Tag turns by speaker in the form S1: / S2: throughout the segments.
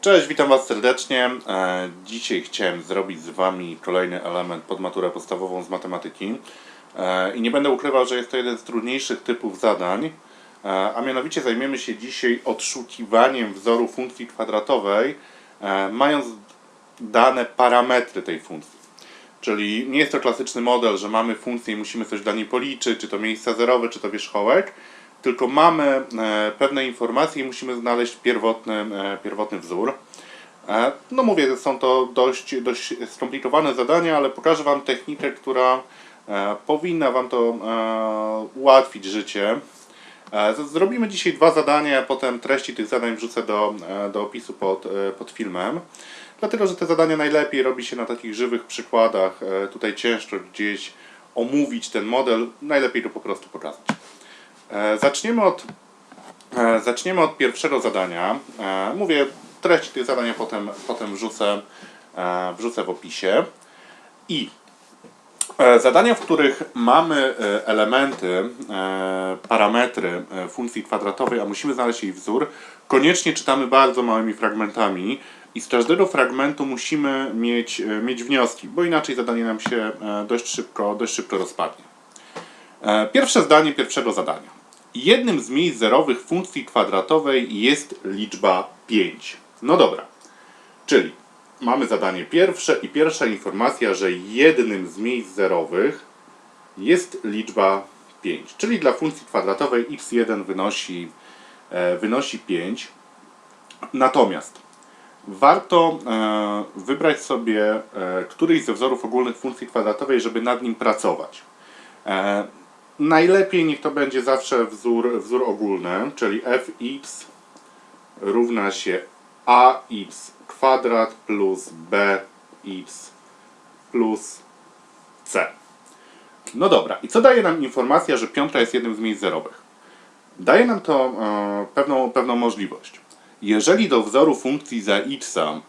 S1: Cześć, witam Was serdecznie. E, Dzisiaj chciałem zrobić z Wami kolejny element pod maturę podstawową z matematyki. E, I nie będę ukrywał, że jest to jeden z trudniejszych typów zadań, E, a mianowicie zajmiemy się dzisiaj odszukiwaniem wzoru funkcji kwadratowej, mając dane parametry tej funkcji. Czyli nie jest to klasyczny model, że mamy funkcję i musimy coś dla niej policzyć, czy to miejsca zerowe, czy to wierzchołek, tylko mamy e, pewne informacje i musimy znaleźć pierwotny, e, pierwotny wzór. E, No mówię, są to dość, dość skomplikowane zadania, ale pokażę Wam technikę, która powinna Wam to ułatwić życie. Zrobimy dzisiaj dwa zadania, potem treści tych zadań wrzucę do, do opisu pod, pod filmem. Dlatego, że te zadania najlepiej robi się na takich żywych przykładach. Tutaj ciężko gdzieś omówić ten model, najlepiej to po prostu pokazać. E, Zaczniemy od, e, zaczniemy od pierwszego zadania. E, Mówię, treść tych zadań ja potem, potem wrzucę, wrzucę w opisie. I zadania, w których mamy elementy, parametry funkcji kwadratowej, a musimy znaleźć jej wzór, koniecznie czytamy bardzo małymi fragmentami i z każdego fragmentu musimy mieć, mieć wnioski, bo inaczej zadanie nam się dość szybko, dość szybko rozpadnie. Pierwsze zdanie pierwszego zadania. Jednym z miejsc zerowych funkcji kwadratowej jest liczba 5. No dobra, czyli mamy zadanie pierwsze i pierwsza informacja, że jednym z miejsc zerowych jest liczba 5. Czyli dla funkcji kwadratowej x1 wynosi, e, wynosi 5. Natomiast warto e, wybrać sobie e, któryś ze wzorów ogólnych funkcji kwadratowej, żeby nad nim pracować. E, Najlepiej niech to będzie zawsze wzór, wzór ogólny, czyli fx równa się ax kwadrat plus bx plus c. No dobra, i co daje nam informacja, że piątka jest jednym z miejsc zerowych? Daje nam to e, pewną, pewną możliwość. Jeżeli do wzoru funkcji za x e,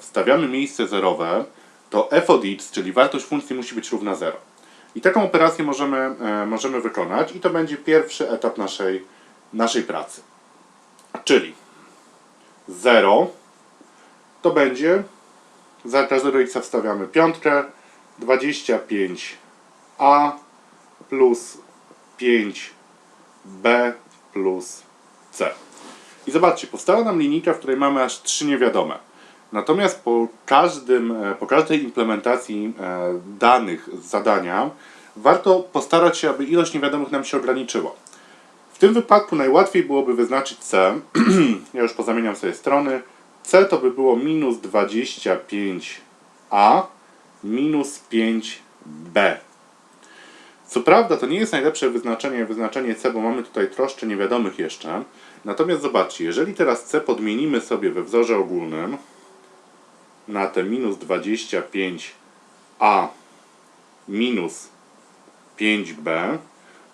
S1: wstawiamy miejsce zerowe, to f od x, czyli wartość funkcji musi być równa 0. I taką operację możemy, e, możemy wykonać i to będzie pierwszy etap naszej, naszej pracy. Czyli 0 to będzie, za każdego x wstawiamy piątkę, 25a plus 5b plus c. I zobaczcie, powstała nam linijka, w której mamy aż trzy niewiadome. Natomiast po, każdym, e, po każdej implementacji e, danych z zadania warto postarać się, aby ilość niewiadomych nam się ograniczyła. W tym wypadku najłatwiej byłoby wyznaczyć C. ja już pozamieniam sobie strony. C to by było minus 25A minus 5B. Co prawda to nie jest najlepsze wyznaczenie, wyznaczenie C, bo mamy tutaj troszkę niewiadomych jeszcze. Natomiast zobaczcie, jeżeli teraz C podmienimy sobie we wzorze ogólnym na te minus 25A minus 5B,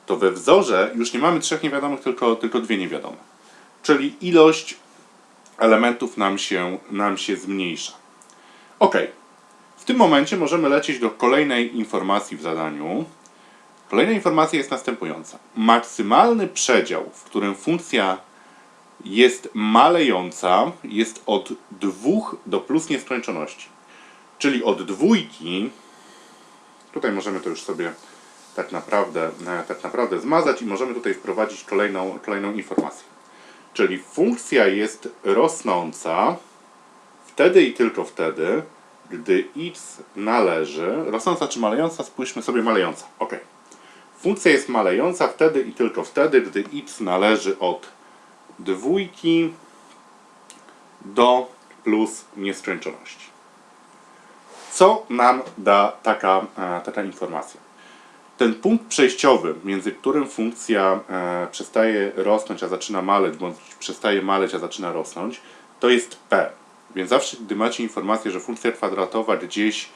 S1: to we wzorze już nie mamy trzech niewiadomych, tylko, tylko dwie niewiadome. Czyli ilość elementów nam się, nam się zmniejsza. Ok. W tym momencie możemy lecieć do kolejnej informacji w zadaniu. Kolejna informacja jest następująca. Maksymalny przedział, w którym funkcja jest malejąca, jest od 2 do plus nieskończoności. Czyli od dwójki, tutaj możemy to już sobie tak naprawdę, e, tak naprawdę zmazać i możemy tutaj wprowadzić kolejną, kolejną informację. Czyli funkcja jest rosnąca wtedy i tylko wtedy, gdy x należy, rosnąca czy malejąca, spójrzmy sobie malejąca, ok. Funkcja jest malejąca wtedy i tylko wtedy, gdy x należy od dwójki do plus nieskończoności. Co nam da taka, e, taka informacja? Ten punkt przejściowy, między którym funkcja e, przestaje rosnąć, a zaczyna maleć, bądź przestaje maleć, a zaczyna rosnąć, to jest p. Więc zawsze, gdy macie informację, że funkcja kwadratowa gdzieś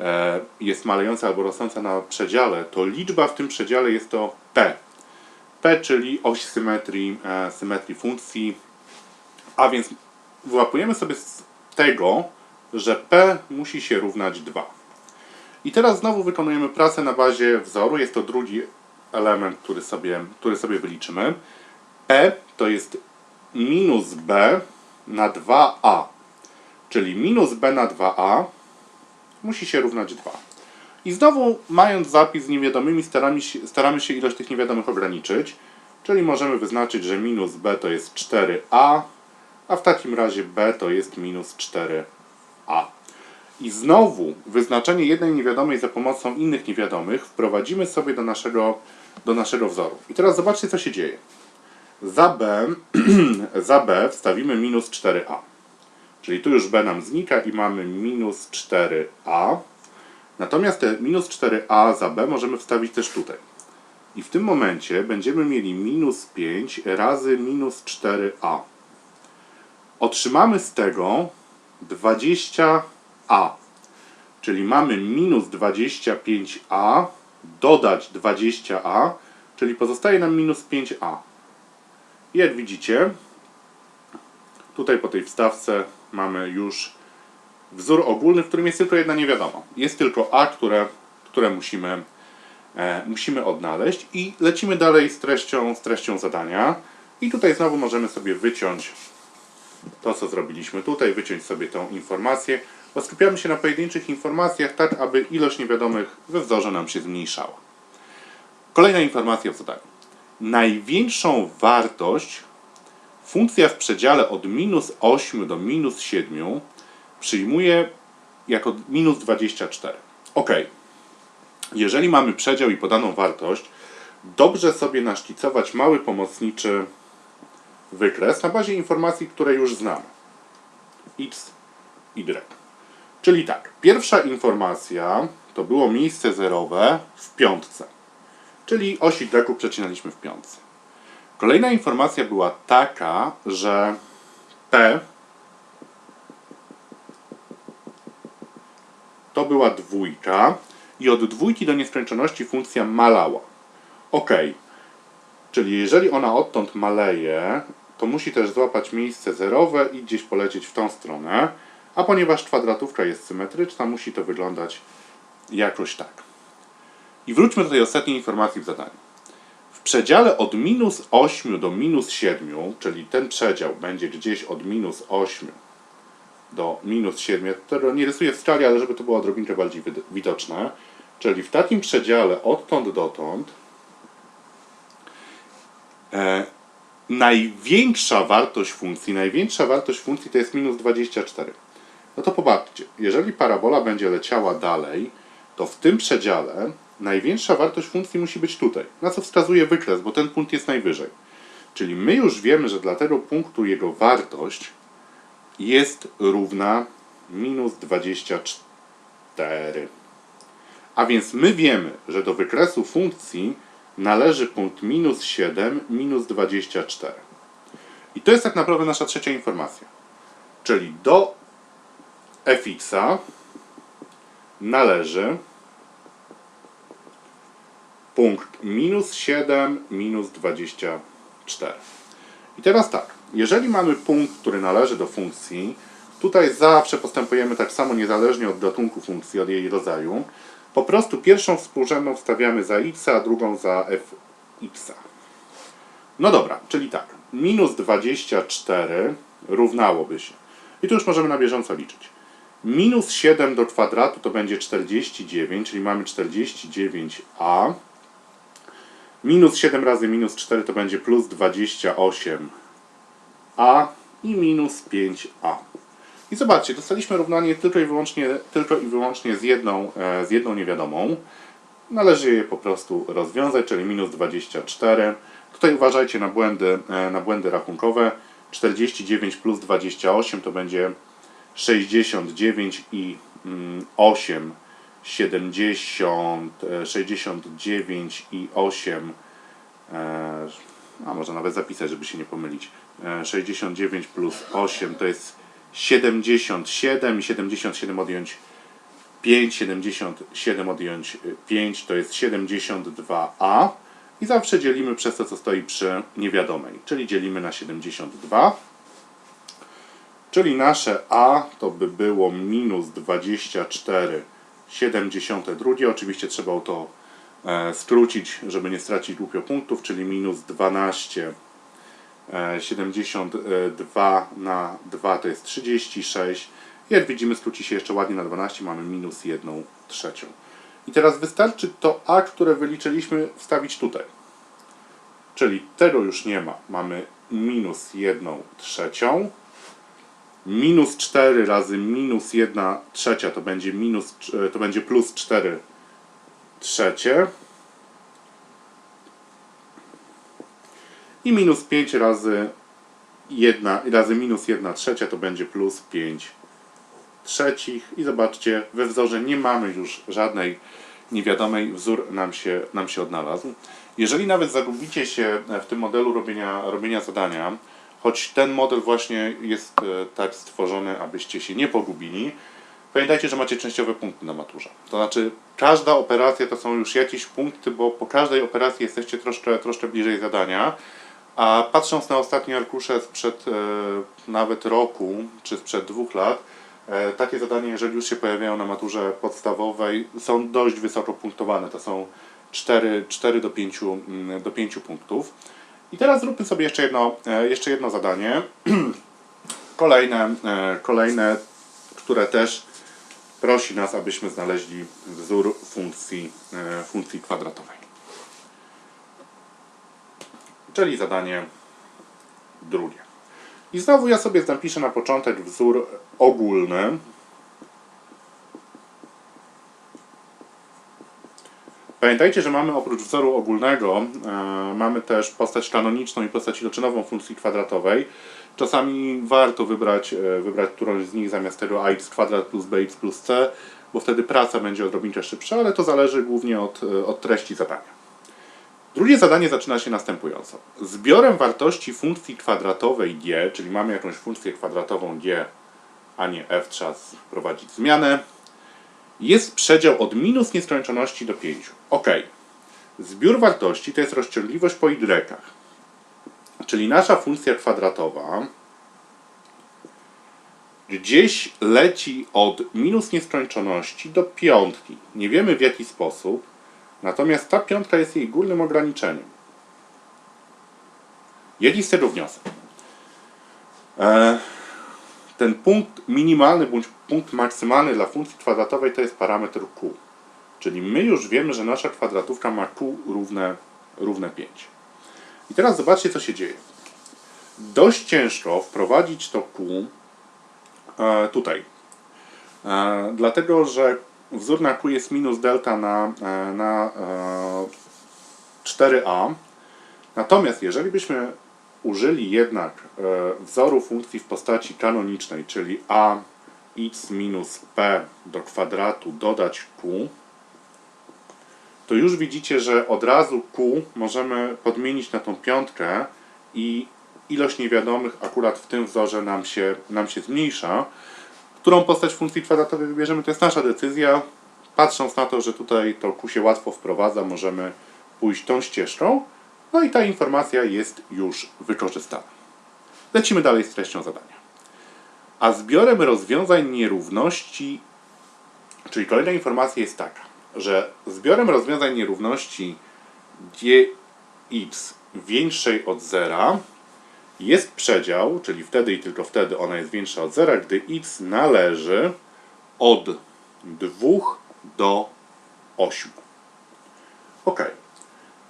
S1: e, jest malejąca albo rosnąca na przedziale, to liczba w tym przedziale jest to p. p, czyli oś symetrii, e, symetrii funkcji, a więc wyłapujemy sobie z tego, że p musi się równać 2. I teraz znowu wykonujemy pracę na bazie wzoru. Jest to drugi element, który sobie, który sobie wyliczymy. P to jest minus b na 2a. Czyli minus b na 2a musi się równać 2. I znowu, mając zapis z niewiadomymi, staramy się, staramy się ilość tych niewiadomych ograniczyć. Czyli możemy wyznaczyć, że minus b to jest 4a, a w takim razie b to jest minus 4a. I znowu wyznaczenie jednej niewiadomej za pomocą innych niewiadomych wprowadzimy sobie do naszego, do naszego wzoru. I teraz zobaczcie, co się dzieje. Za b, za b wstawimy minus 4a. Czyli tu już b nam znika i mamy minus 4a. Natomiast te minus 4a za b możemy wstawić też tutaj. I w tym momencie będziemy mieli minus 5 razy minus 4a. Otrzymamy z tego 20a. Czyli mamy minus 25a dodać 20a, czyli pozostaje nam minus 5a. I jak widzicie, tutaj po tej wstawce mamy już wzór ogólny, w którym jest tylko jedna niewiadoma. Jest tylko a, które, które musimy, e, musimy odnaleźć i lecimy dalej z treścią, z treścią zadania. I tutaj znowu możemy sobie wyciąć to, co zrobiliśmy tutaj, wyciąć sobie tą informację, bo skupiamy się na pojedynczych informacjach, tak aby ilość niewiadomych we wzorze nam się zmniejszała. Kolejna informacja w zadaniu. Największą wartość funkcja w przedziale od minus 8 do minus 7 przyjmuje jako minus 24. Ok. Jeżeli mamy przedział i podaną wartość, dobrze sobie naszkicować mały pomocniczy wykres na bazie informacji, które już znamy. x, y. Czyli tak, pierwsza informacja to było miejsce zerowe w piątce. Czyli osi deku przecinaliśmy w piątce. Kolejna informacja była taka, że p to była dwójka i od dwójki do nieskończoności funkcja malała. Ok, czyli jeżeli ona odtąd maleje, to musi też złapać miejsce zerowe i gdzieś polecieć w tą stronę, a ponieważ kwadratówka jest symetryczna, musi to wyglądać jakoś tak. I wróćmy do tej ostatniej informacji w zadaniu. W przedziale od minus 8 do minus 7, czyli ten przedział będzie gdzieś od minus 8 do minus 7, którego nie rysuję w skali, ale żeby to było odrobinkę bardziej wid- widoczne, czyli w takim przedziale odtąd dotąd e, największa wartość funkcji, największa wartość funkcji to jest minus 24. No to popatrzcie, jeżeli parabola będzie leciała dalej, to w tym przedziale największa wartość funkcji musi być tutaj, na co wskazuje wykres, bo ten punkt jest najwyżej. Czyli my już wiemy, że dla tego punktu jego wartość jest równa minus 24. A więc my wiemy, że do wykresu funkcji należy punkt minus 7, minus 24. I to jest tak naprawdę nasza trzecia informacja. Czyli do fx należy punkt minus 7, minus 24. I teraz tak, jeżeli mamy punkt, który należy do funkcji, tutaj zawsze postępujemy tak samo niezależnie od gatunku funkcji, od jej rodzaju. Po prostu pierwszą współrzędną wstawiamy za x, a drugą za fx. No dobra, czyli tak, minus 24 równałoby się. I tu już możemy na bieżąco liczyć. Minus 7 do kwadratu to będzie 49, czyli mamy 49a. Minus 7 razy minus 4 to będzie plus 28a i minus 5a. I zobaczcie, dostaliśmy równanie tylko i wyłącznie, tylko i wyłącznie z, jedną, e, z jedną niewiadomą. Należy je po prostu rozwiązać, czyli minus 24. Tutaj uważajcie na błędy, e, na błędy rachunkowe. 49 plus 28 to będzie 69 i mm, 8 70, e, 69 i 8, e, a może nawet zapisać, żeby się nie pomylić. E, 69 plus 8 to jest 77 i 77 odjąć 5, 77 odjąć 5 to jest 72a i zawsze dzielimy przez to, co stoi przy niewiadomej, czyli dzielimy na 72. Czyli nasze a to by było minus 24 72. Oczywiście trzeba to e, skrócić, żeby nie stracić głupio punktów, czyli minus 12 e, 72 na 2 to jest 36 Jak widzimy, skróci się jeszcze ładnie na 12, mamy minus 1 trzecią. I teraz wystarczy to a, które wyliczyliśmy, wstawić tutaj. Czyli tego już nie ma. Mamy minus 1 trzecią. Minus 4 razy minus 1 trzecia to będzie, minus, to będzie plus 4 trzecie. I minus 5 razy 1, razy minus 1 trzecia to będzie plus 5 trzecich. I zobaczcie, we wzorze nie mamy już żadnej niewiadomej, wzór nam się, nam się odnalazł. Jeżeli nawet zagubicie się w tym modelu robienia, robienia zadania, choć ten model właśnie jest e, tak stworzony, abyście się nie pogubili, pamiętajcie, że macie częściowe punkty na maturze. To znaczy, każda operacja to są już jakieś punkty, bo po każdej operacji jesteście troszkę, troszkę bliżej zadania. A patrząc na ostatnie arkusze sprzed e, nawet roku, czy sprzed dwóch lat, e, takie zadania, jeżeli już się pojawiają na maturze podstawowej, są dość wysoko punktowane. To są 4, 4 do, 5, mm, do 5 punktów. I teraz zróbmy sobie jeszcze jedno, e, jeszcze jedno zadanie. Kolejne, e, kolejne, które też prosi nas, abyśmy znaleźli wzór funkcji, e, funkcji kwadratowej. Czyli zadanie drugie. I znowu ja sobie napiszę na początek wzór ogólny. Pamiętajcie, że mamy oprócz wzoru ogólnego, e, mamy też postać kanoniczną i postać iloczenową funkcji kwadratowej. Czasami warto wybrać, e, wybrać którąś z nich zamiast tego ax kwadrat plus bx plus c, bo wtedy praca będzie odrobinkę szybsza, ale to zależy głównie od, e, od treści zadania. Drugie zadanie zaczyna się następująco. Zbiorem wartości funkcji kwadratowej g, czyli mamy jakąś funkcję kwadratową g, a nie f, trzeba wprowadzić zmianę, jest przedział od minus nieskończoności do 5. Ok. Zbiór wartości to jest rozciągliwość po y. Czyli nasza funkcja kwadratowa gdzieś leci od minus nieskończoności do piątki. Nie wiemy w jaki sposób, natomiast ta piątka jest jej górnym ograniczeniem. Jaki z tego wniosek? E, ten punkt minimalny bądź punkt maksymalny dla funkcji kwadratowej to jest parametr q. Czyli my już wiemy, że nasza kwadratówka ma q równe, równe 5. I teraz zobaczcie, co się dzieje. Dość ciężko wprowadzić to q e, tutaj. E, dlatego, że wzór na q jest minus delta na, e, na e, 4a. Natomiast jeżeli byśmy użyli jednak e, wzoru funkcji w postaci kanonicznej, czyli a x minus p do kwadratu dodać q, to już widzicie, że od razu q możemy podmienić na tą piątkę i ilość niewiadomych akurat w tym wzorze nam się, nam się zmniejsza. Którą postać funkcji kwadratowej wybierzemy, to jest nasza decyzja. Patrząc na to, że tutaj to q się łatwo wprowadza, możemy pójść tą ścieżką. No i ta informacja jest już wykorzystana. Lecimy dalej z treścią zadania. A zbiorem rozwiązań nierówności, czyli kolejna informacja jest taka, że zbiorem rozwiązań nierówności gx większej od zera jest przedział, czyli wtedy i tylko wtedy ona jest większa od zera, gdy x należy od 2 do 8. Ok.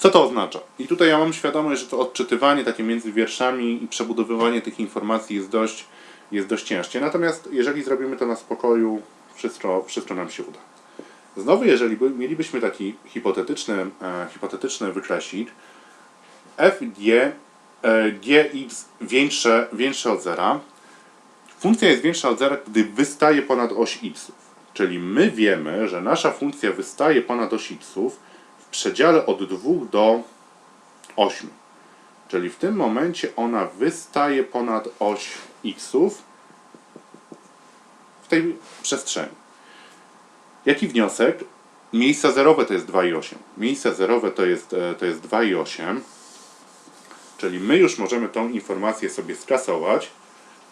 S1: Co to oznacza? I tutaj ja mam świadomość, że to odczytywanie takie między wierszami i przebudowywanie tych informacji jest dość, jest dość ciężkie. Natomiast jeżeli zrobimy to na spokoju, wszystko, wszystko nam się uda. Znowu, jeżeli by, mielibyśmy taki hipotetyczny, e, hipotetyczny wykresik, fg e, gx większe, większe od zera, funkcja jest większa od zera, gdy wystaje ponad oś x. Czyli my wiemy, że nasza funkcja wystaje ponad oś xów, przedziale od 2 do 8. Czyli w tym momencie ona wystaje ponad oś xów w tej przestrzeni. Jaki wniosek? Miejsca zerowe to jest 2 i 8. Miejsca zerowe to jest, e, to jest 2 i 8. Czyli my już możemy tą informację sobie skasować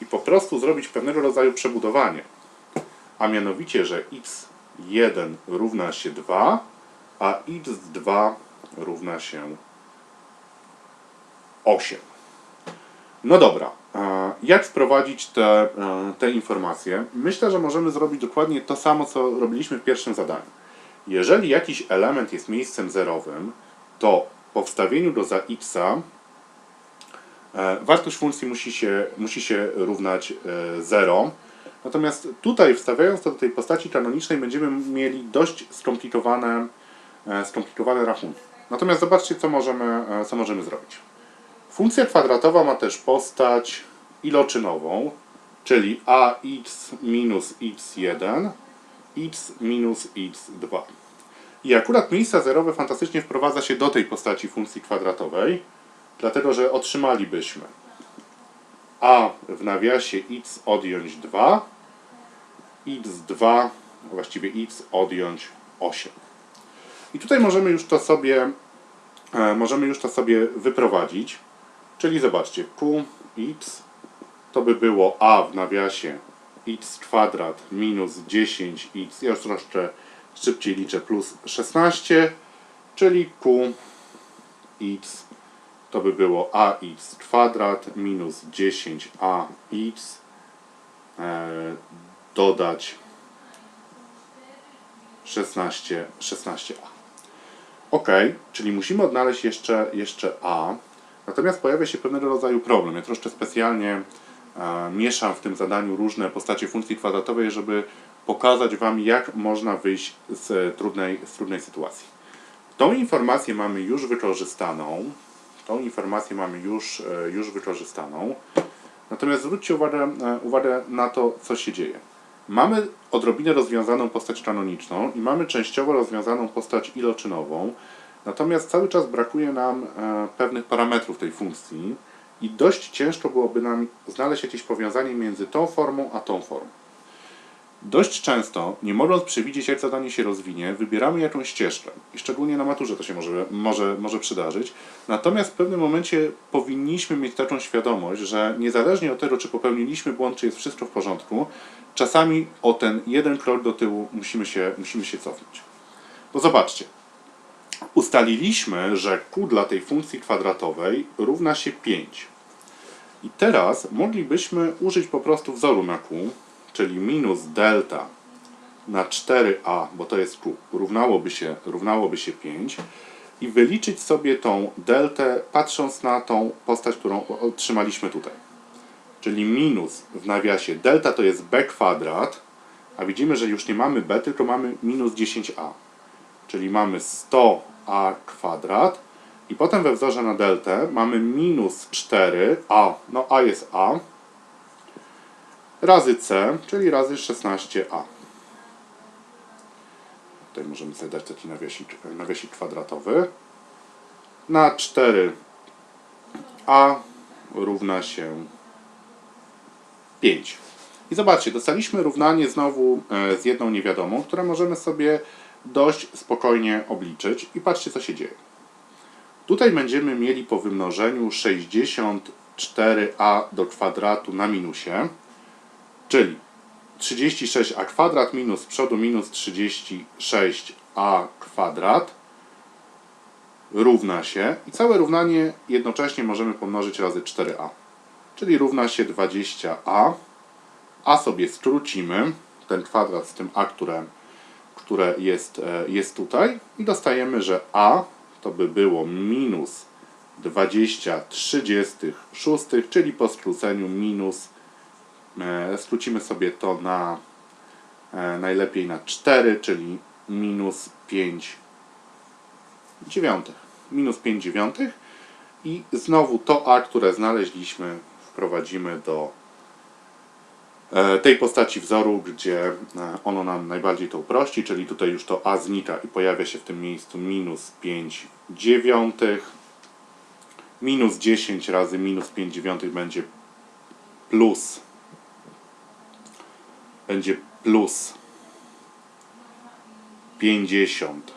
S1: i po prostu zrobić pewnego rodzaju przebudowanie. A mianowicie, że x1 równa się 2, a x2 równa się 8. No dobra, e, jak wprowadzić te, e, te informacje? Myślę, że możemy zrobić dokładnie to samo, co robiliśmy w pierwszym zadaniu. Jeżeli jakiś element jest miejscem zerowym, to po wstawieniu do za x e, wartość funkcji musi się, musi się równać 0. Natomiast tutaj, wstawiając to do tej postaci kanonicznej, będziemy mieli dość skomplikowane, e, skomplikowane rachunki. Natomiast zobaczcie, co możemy, e, co możemy zrobić. Funkcja kwadratowa ma też postać iloczynową, czyli ax minus x1, x minus x2. I akurat miejsca zerowe fantastycznie wprowadza się do tej postaci funkcji kwadratowej, dlatego że otrzymalibyśmy a w nawiasie x odjąć 2, x2, właściwie x odjąć 8. I tutaj możemy już to sobie, e, możemy już to sobie wyprowadzić. Czyli zobaczcie, qx to by było a w nawiasie x kwadrat minus 10x, ja już troszkę szybciej liczę, plus 16, czyli qx to by było ax kwadrat minus 10ax e, dodać 16, 16a. Ok, czyli musimy odnaleźć jeszcze, jeszcze a. Natomiast pojawia się pewnego rodzaju problem. Ja troszkę specjalnie e, mieszam w tym zadaniu różne postacie funkcji kwadratowej, żeby pokazać Wam, jak można wyjść z trudnej, z trudnej sytuacji. Tą informację mamy już wykorzystaną. Tą informację mamy już, e, już wykorzystaną. Natomiast zwróćcie uwagę, e, uwagę na to, co się dzieje. Mamy odrobinę rozwiązaną postać kanoniczną i mamy częściowo rozwiązaną postać iloczynową, natomiast cały czas brakuje nam e, pewnych parametrów tej funkcji i dość ciężko byłoby nam znaleźć jakieś powiązanie między tą formą a tą formą. Dość często, nie mogąc przewidzieć, jak zadanie się rozwinie, wybieramy jakąś ścieżkę. I szczególnie na maturze to się może, może, może przydarzyć. Natomiast w pewnym momencie powinniśmy mieć taką świadomość, że niezależnie od tego, czy popełniliśmy błąd, czy jest wszystko w porządku, czasami o ten jeden krok do tyłu musimy się, musimy się cofnąć. Bo zobaczcie, ustaliliśmy, że q dla tej funkcji kwadratowej równa się 5. I teraz moglibyśmy użyć po prostu wzoru na q, czyli minus delta na 4a, bo to jest równałoby się, równałoby się 5 i wyliczyć sobie tą deltę patrząc na tą postać, którą otrzymaliśmy tutaj. Czyli minus w nawiasie delta to jest b kwadrat, a widzimy, że już nie mamy b, tylko mamy minus 10a. Czyli mamy 100a kwadrat i potem we wzorze na deltę mamy minus 4a, no a jest a, razy c, czyli razy 16a. Tutaj możemy sobie dać taki nawiasik, kwadratowy. Na 4a równa się 5. I zobaczcie, dostaliśmy równanie znowu e, z jedną niewiadomą, które możemy sobie dość spokojnie obliczyć. I patrzcie, co się dzieje. Tutaj będziemy mieli po wymnożeniu 64a do kwadratu na minusie, czyli 36a kwadrat minus z przodu minus 36a kwadrat równa się i całe równanie jednocześnie możemy pomnożyć razy 4a, czyli równa się 20a, a sobie skrócimy ten kwadrat z tym a, które, które jest, e, jest tutaj i dostajemy, że a to by było minus 20 36, czyli po skróceniu minus, skrócimy sobie to na e, najlepiej na 4, czyli minus 5 dziewiątych. Minus 5 dziewiątych i znowu to a, które znaleźliśmy, wprowadzimy do e, tej postaci wzoru, gdzie e, ono nam najbardziej to uprości, czyli tutaj już to a znika i pojawia się w tym miejscu minus 5 dziewiątych. Minus 10 razy minus 5 dziewiątych będzie plus będzie plus 50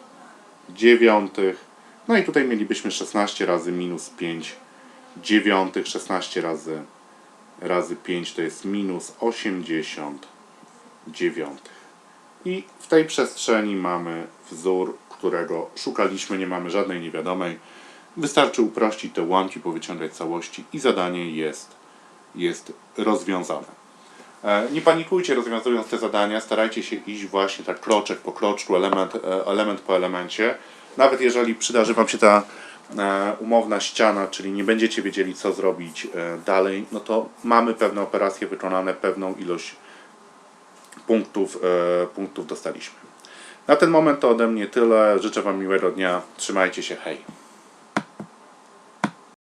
S1: dziewiątych. No i tutaj mielibyśmy 16 razy minus 5 dziewiątych. 16 razy, razy 5 to jest minus 80 dziewiątych. I w tej przestrzeni mamy wzór, którego szukaliśmy, nie mamy żadnej niewiadomej. Wystarczy uprościć te ułamki, powyciągać całości i zadanie jest, jest rozwiązane. E, Nie panikujcie rozwiązując te zadania, starajcie się iść właśnie tak kroczek po kroczku, element, e, element po elemencie. Nawet jeżeli przydarzy Wam się ta e, umowna ściana, czyli nie będziecie wiedzieli co zrobić dalej, no to mamy pewne operacje wykonane, pewną ilość punktów, punktów dostaliśmy. Na ten moment to ode mnie tyle. Życzę Wam miłego dnia. Trzymajcie się. Hej.